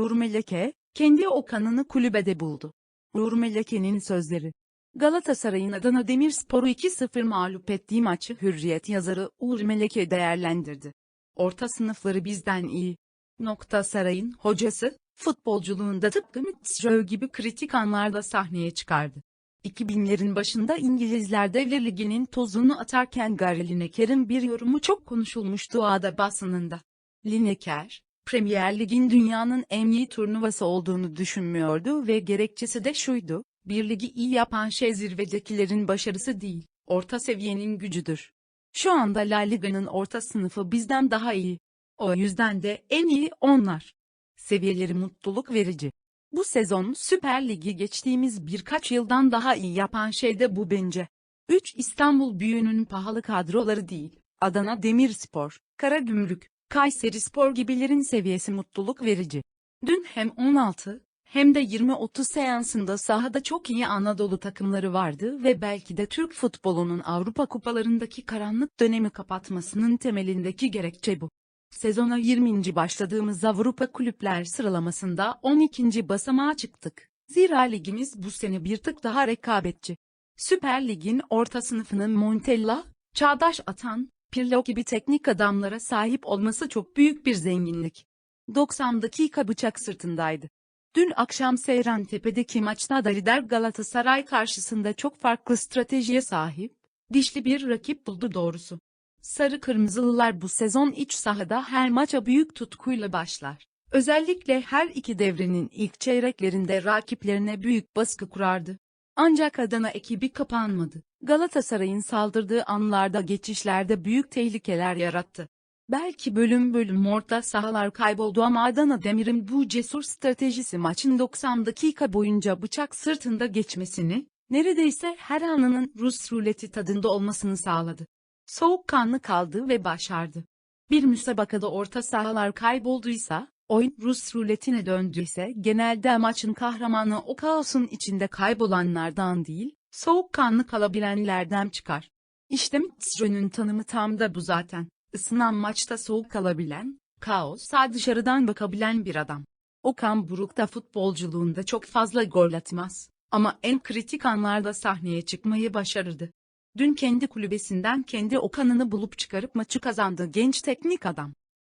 Uğur Meleke, kendi Okan'ını kulübede buldu. Uğur Meleke'nin sözleri. Galatasaray'ın Adana Demirspor'u 2-0 mağlup ettiği maçı Hürriyet yazarı Uğur Meleke değerlendirdi. Orta sınıfları bizden iyi. Nokta Saray'ın hocası, futbolculuğunda tıpkı Mitchell gibi kritik anlarda sahneye çıkardı. 2000'lerin başında İngilizler Devler Ligi'nin tozunu atarken Gary Lineker'in bir yorumu çok konuşulmuştu Ada basınında. Lineker, Premier Lig'in dünyanın en iyi turnuvası olduğunu düşünmüyordu ve gerekçesi de şuydu, bir ligi iyi yapan şey zirvedekilerin başarısı değil, orta seviyenin gücüdür. Şu anda La Liga'nın orta sınıfı bizden daha iyi. O yüzden de en iyi onlar. Seviyeleri mutluluk verici. Bu sezon Süper Ligi geçtiğimiz birkaç yıldan daha iyi yapan şey de bu bence. 3 İstanbul büyüğünün pahalı kadroları değil, Adana Demirspor, Karagümrük, Kayserispor gibilerin seviyesi mutluluk verici. Dün hem 16 hem de 20-30 seansında sahada çok iyi Anadolu takımları vardı ve belki de Türk futbolunun Avrupa kupalarındaki karanlık dönemi kapatmasının temelindeki gerekçe bu. Sezona 20. başladığımız Avrupa kulüpler sıralamasında 12. basamağa çıktık. Zira ligimiz bu sene bir tık daha rekabetçi. Süper Lig'in orta sınıfının Montella, Çağdaş Atan, Pirlo gibi teknik adamlara sahip olması çok büyük bir zenginlik. 90 dakika bıçak sırtındaydı. Dün akşam Seyrantepe'deki maçta da lider Galatasaray karşısında çok farklı stratejiye sahip, dişli bir rakip buldu doğrusu. Sarı Kırmızılılar bu sezon iç sahada her maça büyük tutkuyla başlar. Özellikle her iki devrenin ilk çeyreklerinde rakiplerine büyük baskı kurardı. Ancak Adana ekibi kapanmadı. Galatasaray'ın saldırdığı anlarda geçişlerde büyük tehlikeler yarattı. Belki bölüm bölüm orta sahalar kayboldu ama Adana Demir'in bu cesur stratejisi maçın 90 dakika boyunca bıçak sırtında geçmesini, neredeyse her anının Rus ruleti tadında olmasını sağladı. Soğukkanlı kaldı ve başardı. Bir müsabakada orta sahalar kaybolduysa, oyun Rus ruletine döndüyse genelde maçın kahramanı o kaosun içinde kaybolanlardan değil, soğukkanlı kalabilenlerden çıkar. İşte Mitchell'ün tanımı tam da bu zaten. Isınan maçta soğuk kalabilen, kaosa dışarıdan bakabilen bir adam. Okan Buruk da futbolculuğunda çok fazla gol atmaz. Ama en kritik anlarda sahneye çıkmayı başarırdı. Dün kendi kulübesinden kendi Okan'ını bulup çıkarıp maçı kazandı genç teknik adam.